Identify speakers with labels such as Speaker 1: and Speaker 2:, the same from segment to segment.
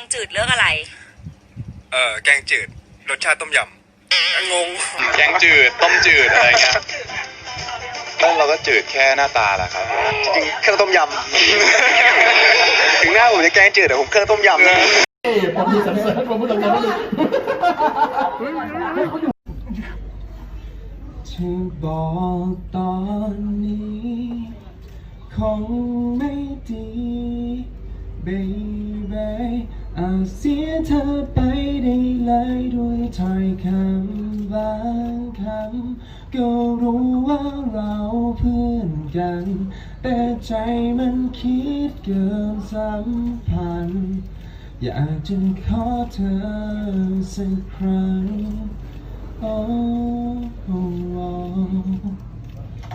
Speaker 1: งจืดเลือกอะไร
Speaker 2: เอ่อแกงจืด รสชาติต้มยำงง
Speaker 3: แกงจืด ต้มจืดอะไรเงี้ยต้นเราก็จืดแค่หน้าตาแหละครับ
Speaker 4: จริงๆเครื่องต้มยำ ถึงหน้าผมจะแกงจืดแต่ผมเครื่องต้มยำนะ
Speaker 5: ผมมีสรรเสริญผมพูดตรงๆว่าถึงบอกตอนนี้คงไม่ดี baby อาจเสียเธอไปได้เลยด้วยถ้อยคำบางคำก็รู้ว่าเราเพื่อนกัน แต่ใจมันคิดเกินสัมพันธ์อยากจะขอเธอสักครั้งโอ้โอ้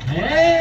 Speaker 5: เฮ้